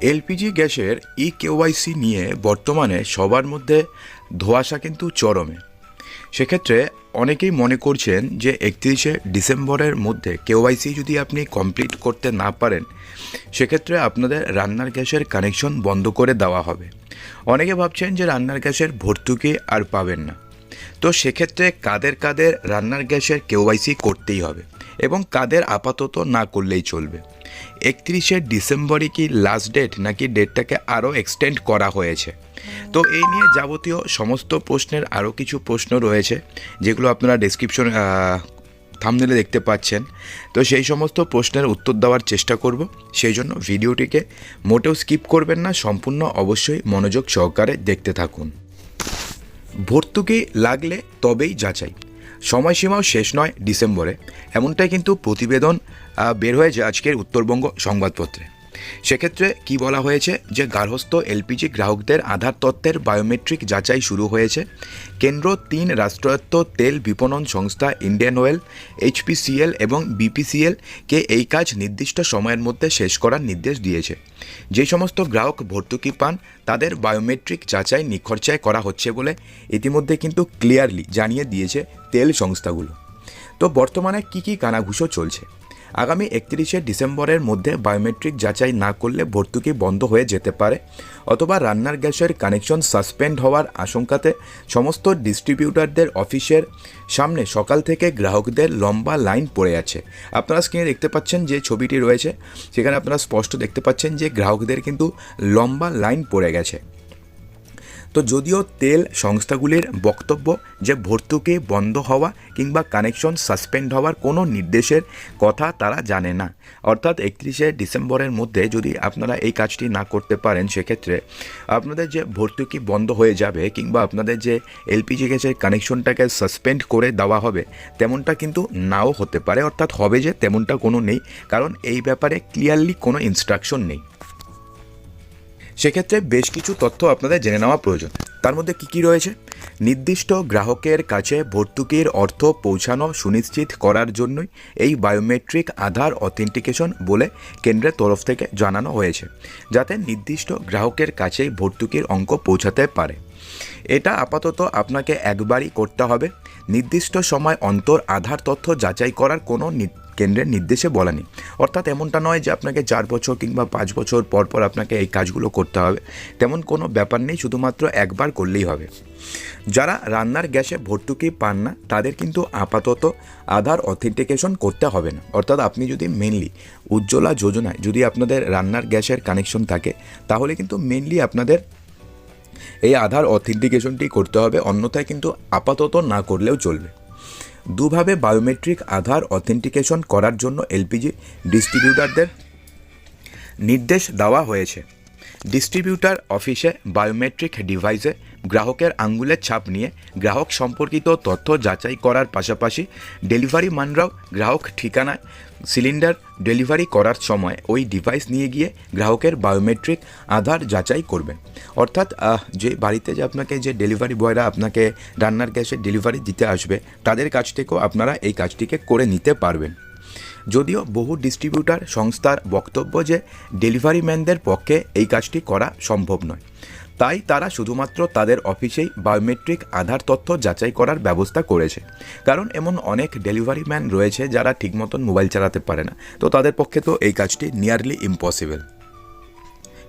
LPG গ্যাসের e KYC নিয়ে বর্তমানে সবার মধ্যে ধোঁয়াশা কিন্তু চরমে। সেক্ষেত্রে অনেকেই মনে করছেন যে একত্রিশে ডিসেম্বরের মধ্যে কেওয়াইসি যদি আপনি কমপ্লিট করতে না পারেন, সেক্ষেত্রে আপনাদের রান্নার গ্যাসের কানেকশন বন্ধ করে দেওয়া হবে। অনেকে ভাবছেন যে রান্নার গ্যাসের ভর্তুকি আর পাবেন না। তো সেক্ষেত্রে কাদের কাদের রান্নার গ্যাসের কেওয়াইসি করতেই হবে। এবং কাদের আপাতত না করলেই চলবে। একত্রিশে ডিসেম্বরই কি লাস্ট ডেট নাকি ডেটটাকে আরও এক্সটেন্ড করা হয়েছে? তো এই নিয়ে যাবতীয় সমস্ত প্রশ্নের আরও কিছু প্রশ্ন রয়েছে, যেগুলো আপনারা ডিসক্রিপশন থামনেলে দেখতে পাচ্ছেন। তো সেই সমস্ত প্রশ্নের উত্তর দেওয়ার চেষ্টা করব। সেই জন্য ভিডিওটিকে মোটেও স্কিপ করবেন না, সম্পূর্ণ অবশ্যই মনোযোগ সহকারে দেখতে থাকুন। ভর্তুকি লাগলে তবেই যাচাই। সময়সীমাও শেষ নয় ডিসেম্বরে। এমনটাই কিন্তু প্রতিবেদন বের হয়েছে আজকের উত্তরবঙ্গ সংবাদপত্রে। সেক্ষেত্রে কি বলা হয়েছে? যে গার্হস্থ্য, এলপিজি গ্রাহকদের আধার তত্ত্বের বায়োমেট্রিক যাচাই শুরু হয়েছে। কেন্দ্র তিন রাষ্ট্রায়ত্ত তেল বিপণন সংস্থা ইন্ডিয়ান অয়েল, এইচপিসিএল এবং বিপিসিএল কে এই কাজ নির্দিষ্ট সময়ের মধ্যে শেষ করার নির্দেশ দিয়েছে। যে সমস্ত গ্রাহক ভর্তুকি পান, তাদের বায়োমেট্রিক যাচাই নিখরচায় করা হচ্ছে বলে ইতিমধ্যে কিন্তু ক্লিয়ারলি জানিয়ে দিয়েছে তেল সংস্থাগুলো। তো বর্তমানে কী কী কানাঘুষো চলছে? আগামী একত্রিশে ডিসেম্বরের মধ্যে বায়োমেট্রিক যাচাই না করলে ভর্তুকি বন্ধ হয়ে যেতে পারে, অথবা রান্নার গ্যাসের কানেকশন সাসপেন্ড হওয়ার আশঙ্কাতে সমস্ত ডিস্ট্রিবিউটারদের অফিসের সামনে সকাল থেকে গ্রাহকদের লম্বা লাইন পড়ে আছে। আপনারা স্ক্রিনে দেখতে পাচ্ছেন যে ছবিটি রয়েছে, সেখানে আপনারা স্পষ্ট দেখতে পাচ্ছেন যে গ্রাহকদের কিন্তু লম্বা লাইন পড়ে গেছে। তো যদিও তেল সংস্থাগুলির বক্তব্য যে ভর্তুকি বন্ধ হওয়া কিংবা কানেকশন সাসপেন্ড হওয়ার কোনো নির্দেশের কথা তারা জানে না। অর্থাৎ একত্রিশে ডিসেম্বরের মধ্যে যদি আপনারা এই কাজটি না করতে পারেন সেক্ষেত্রে আপনাদের যে ভর্তুকি বন্ধ হয়ে যাবে কিংবা আপনাদের যে এলপিজি গ্যাসের কানেকশনটাকে সাসপেন্ড করে দেওয়া হবে তেমনটা কিন্তু নাও হতে পারে। অর্থাৎ হবে যে তেমনটা কোনো নেই, কারণ এই ব্যাপারে ক্লিয়ারলি কোনো ইনস্ট্রাকশন নেই। সেক্ষেত্রে বেশ কিছু তথ্য আপনাদের জেনে নেওয়া প্রয়োজন। তার মধ্যে কী কী রয়েছে? নির্দিষ্ট গ্রাহকের কাছে ভর্তুকির অর্থ পৌঁছানো সুনিশ্চিত করার জন্যই এই বায়োমেট্রিক আধার অথেন্টিকেশন বলে কেন্দ্রের তরফ থেকে জানানো হয়েছে, যাতে নির্দিষ্ট গ্রাহকের কাছেই ভর্তুকির অঙ্ক পৌঁছাতে পারে। এটা আপাতত আপনাকে একবারই করতে হবে। নির্দিষ্ট সময় অন্তর আধার তথ্য যাচাই করার কোনো কেন্দ্রের নির্দেশে বলা নেই। অর্থাৎ এমনটা নয় যে আপনাকে চার বছর কিংবা পাঁচ বছর পর পর আপনাকে এই কাজগুলো করতে হবে। তেমন কোনো ব্যাপার নেই, শুধুমাত্র একবার করলেই হবে। যারা রান্নার গ্যাসে ভর্তুকি পান না, তাদের কিন্তু আপাতত আধার অথেন্টিকেশন করতে হবে না। অর্থাৎ আপনি যদি মেনলি উজ্জ্বলা যোজনায় যদি আপনাদের রান্নার গ্যাসের কানেকশন থাকে, তাহলে কিন্তু মেনলি আপনাদের এই আধার অথেন্টিকেশনটি করতে হবে, অন্যথায় কিন্তু আপাতত না করলেও চলবে। দুভাবে বায়োমেট্রিক আধার অথেন্টিকেশন করার জন্য এলপিজি ডিস্ট্রিবিউটারদের নির্দেশ দেওয়া হয়েছে। ডিস্ট্রিবিউটার অফিসে বায়োমেট্রিক ডিভাইসে গ্রাহকের আঙ্গুলের ছাপ নিয়ে গ্রাহক সম্পর্কিত তথ্য যাচাই করার পাশাপাশি ডেলিভারি মানরাও গ্রাহক ঠিকানায় সিলিন্ডার ডেলিভারি করার সময় ওই ডিভাইস নিয়ে গিয়ে গ্রাহকের বায়োমেট্রিক আধার যাচাই করবেন। অর্থাৎ যে বাড়িতে যে আপনাকে যে ডেলিভারি বয়রা আপনাকে রান্নার গ্যাসের ডেলিভারি দিতে আসবে, তাদের কাছ থেকেও আপনারা এই কাজটিকে করে নিতে পারবেন। যদিও বহু ডিস্ট্রিবিউটার সংস্থার বক্তব্য যে ডেলিভারি ম্যানদের পক্ষে এই কাজটি করা সম্ভব নয়। তাই তারা শুধুমাত্র তাদের অফিসেই বায়োমেট্রিক আধার তথ্য যাচাই করার ব্যবস্থা করেছে। কারণ এমন অনেক ডেলিভারি ম্যান রয়েছে যারা ঠিক মতন মোবাইল চালাতে পারে না। তো তাদের পক্ষে তো এই কাজটি নিয়ারলি ইম্পসিবল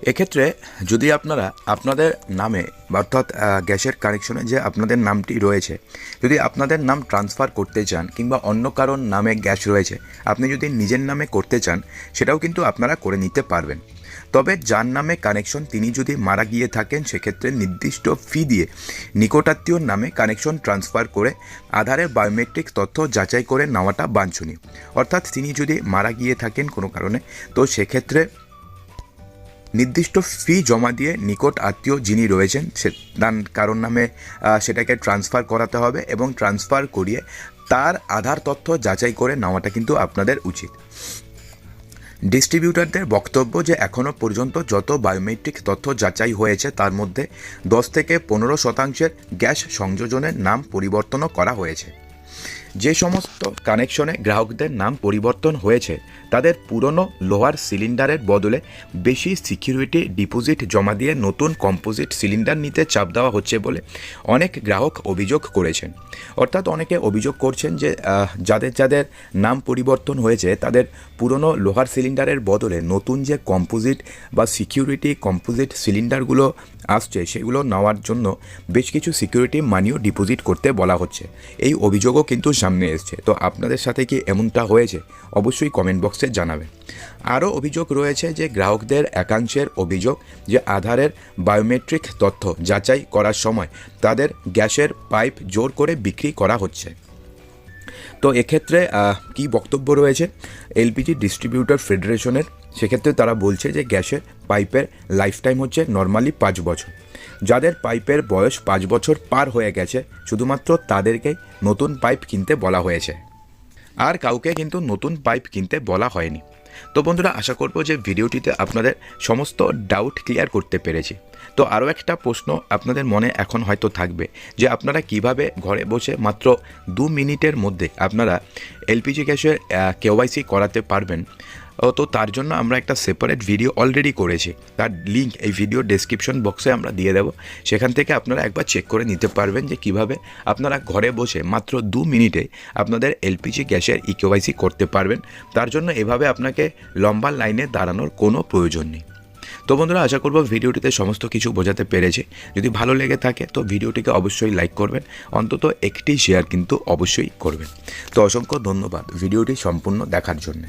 এক্ষেত্রে যদি আপনারা আপনাদের নামে অর্থাৎ গ্যাসের কানেকশনে যে আপনাদের নামটি রয়েছে, যদি আপনাদের নাম ট্রান্সফার করতে চান কিংবা অন্য কারোর নামে গ্যাস রয়েছে, আপনি যদি নিজের নামে করতে চান, সেটাও কিন্তু আপনারা করে নিতে পারবেন। তবে যার নামে কানেকশন তিনি যদি মারা গিয়ে থাকেন, সেক্ষেত্রে নির্দিষ্ট ফি দিয়ে নিকটাত্মীয়র নামে কানেকশন ট্রান্সফার করে আধারের বায়োমেট্রিক তথ্য যাচাই করে নেওয়াটা বাঞ্ছনীয়। অর্থাৎ তিনি যদি মারা গিয়ে থাকেন কোনো কারণে, তো সেক্ষেত্রে নির্দিষ্ট ফি জমা দিয়ে নিকট আত্মীয় যিনি রয়েছেন, সে তার কারোর নামে সেটাকে ট্রান্সফার করাতে হবে এবং ট্রান্সফার করিয়ে তার আধার তথ্য যাচাই করে নেওয়াটা কিন্তু আপনাদের উচিত। ডিস্ট্রিবিউটারদের বক্তব্য যে এখনও পর্যন্ত যত বায়োমেট্রিক তথ্য যাচাই হয়েছে, তার মধ্যে দশ থেকে পনেরো শতাংশের গ্যাস সংযোজনের নাম পরিবর্তনও করা হয়েছে। যে সমস্ত কানেকশনে গ্রাহকদের নাম পরিবর্তন হয়েছে, তাদের পুরনো লোহার সিলিন্ডারের বদলে বেশি সিকিউরিটি ডিপোজিট জমা দিয়ে নতুন কম্পোজিট সিলিন্ডার নিতে চাপ দেওয়া হচ্ছে বলে অনেক গ্রাহক অভিযোগ করেছেন। অর্থাৎ অনেকে অভিযোগ করছেন যে যাদের যাদের নাম পরিবর্তন হয়েছে, তাদের পুরনো লোহার সিলিন্ডারের বদলে নতুন যে কম্পোজিট বা সিকিউরিটি কম্পোজিট সিলিন্ডারগুলো আসছে, সেগুলো নেওয়ার জন্য বেশ কিছু সিকিউরিটি মানিও ডিপোজিট করতে বলা হচ্ছে। এই অভিযোগও কিন্তু সামনে এসছে। তো আপনাদের সাথে কি এমনটা হয়েছে? অবশ্যই কমেন্ট বক্সে জানাবেন। আরও অভিযোগ রয়েছে যে গ্রাহকদের একাংশের অভিযোগ যে আধারের বায়োমেট্রিক তথ্য যাচাই করার সময় তাদের গ্যাসের পাইপ জোর করে বিক্রি করা হচ্ছে। তো এক্ষেত্রে কি বক্তব্য রয়েছে? এলপিজি ডিস্ট্রিবিউটার ফেডারেশনের, সেক্ষেত্রে তারা বলছে যে গ্যাসের পাইপের লাইফ টাইম হচ্ছে নর্মালি পাঁচ বছর। যাদের পাইপের বয়স পাঁচ বছর পার হয়ে গেছে, শুধুমাত্র তাদেরকেই নতুন পাইপ কিনতে বলা হয়েছে। আর কাউকে কিন্তু নতুন পাইপ কিনতে বলা হয়নি। তো বন্ধুরা, আশা করব যে ভিডিওটিতে আপনাদের সমস্ত ডাউট ক্লিয়ার করতে পেরেছি। তো আরও একটা প্রশ্ন আপনাদের মনে এখন হয়তো থাকবে যে আপনারা কীভাবে ঘরে বসে মাত্র দু মিনিটের মধ্যে আপনারা এলপিজি গ্যাসের কেওয়াইসি করাতে পারবেন? তো তার জন্য আমরা একটা সেপারেট ভিডিও অলরেডি করেছি। তার লিঙ্ক এই ভিডিও ডেসক্রিপশন বক্সে আমরা দিয়ে দেবো। সেখান থেকে আপনারা একবার চেক করে নিতে পারবেন যে কীভাবে আপনারা ঘরে বসে মাত্র দু মিনিটে আপনাদের এলপিজি গ্যাসের ইকেওয়াইসি করতে পারবেন। তার জন্য এভাবে আপনাকে লম্বা লাইনে দাঁড়ানোর কোনো প্রয়োজন নেই। তো বন্ধুরা, আশা করব ভিডিওটিতে সমস্ত কিছু বোঝাতে পেরেছে। যদি ভালো লেগে থাকে, তো ভিডিওটিকে অবশ্যই লাইক করবেন। অন্তত একটি শেয়ার কিন্তু অবশ্যই করবেন। তো অসংখ্য ধন্যবাদ ভিডিওটি সম্পূর্ণ দেখার জন্য।